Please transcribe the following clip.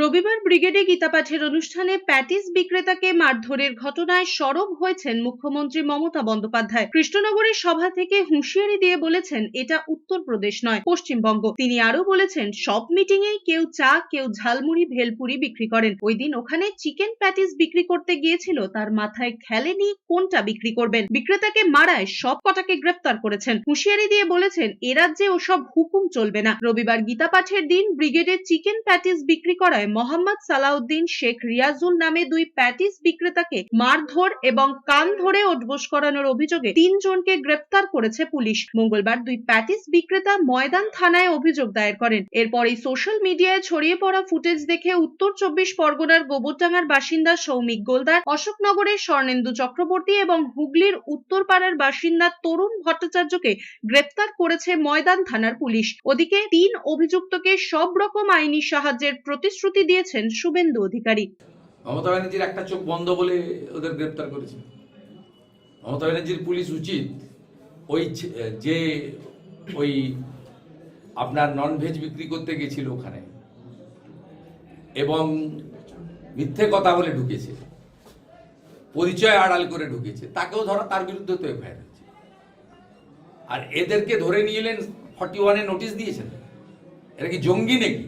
রবিবার ব্রিগেডে গীতাপাঠের অনুষ্ঠানে প্যাটিস বিক্রেতাকে মারধরের ঘটনায় সরব হয়েছেন মুখ্যমন্ত্রী মমতা বন্দ্যোপাধ্যায়। কৃষ্ণনগরের সভা থেকে হুঁশিয়ারি দিয়ে বলেছেন, এটা উত্তরপ্রদেশ নয়, পশ্চিমবঙ্গ। তিনি আরও বলেছেন, সব মিটিংয়েই কেউ চা, কেউ ঝালমুড়ি, ভেলপুরি বিক্রি করেন। ওই দিন ওখানে চিকেন প্যাটিস বিক্রি করতে গিয়েছিল, তার মাথায় খেলেনি কোনটা বিক্রি করবেন? বিক্রেতাকে মারায় সব কটাকে গ্রেফতার করেছেন। হুঁশিয়ারি দিয়ে বলেছেন, এ রাজ্যে ওসব হুকুম চলবে না। রবিবার গীতাপাঠের দিন ব্রিগেডে চিকেন প্যাটিস বিক্রি করায় মোহাম্মদ সালাউদ্দিন শেখ রিয়াজুল নামে দুই প্যাটিস বিক্রেতাকে মারধর এবং কান ধরে ওঠবোস করানোর অভিযোগে তিনজনকে গ্রেফতার করেছে পুলিশ। মঙ্গলবার দুই প্যাটিস বিক্রেতা ময়দান থানায় অভিযোগ দায়ের করেন। এরপরই সোশ্যাল মিডিয়ায় ছড়িয়ে পড়া ফুটেজ দেখে উত্তর চব্বিশ পরগনার গোবরডাঙ্গার বাসিন্দা সৌমিক গোলদার, অশোকনগরের স্বর্ণেন্দু চক্রবর্তী এবং হুগলির উত্তরপাড়ার বাসিন্দা তরুণ ভট্টাচার্যকে গ্রেপ্তার করেছে ময়দান থানার পুলিশ। ওদিকে তিন অভিযুক্তকে সব রকম আইনি সাহায্যের প্রতিশ্রুতি দিয়েছেন শুভেন্দু অধিকারী। মমতা ব্যানার্জির একটা চোখ বন্ধ বলে ওদের গ্রেপ্তার করেছে। মমতা ব্যানার্জির পুলিশ উচিত ওই যে ওই আপনার নন ভেজ বিক্রি করতে গেছিল ওখানে এবং মিথ্যে কথা বলে ঢুকেছে, পরিচয় আড়াল করে ঢুকেছে, তাকেও ধরা, তার বিরুদ্ধে তো এফআইআর হয়েছে। আর এদেরকে ধরে নিয়ে এলেন ফর্টি ওয়ানে নোটিশ দিয়েছেন। এরা কি জঙ্গি নাকি?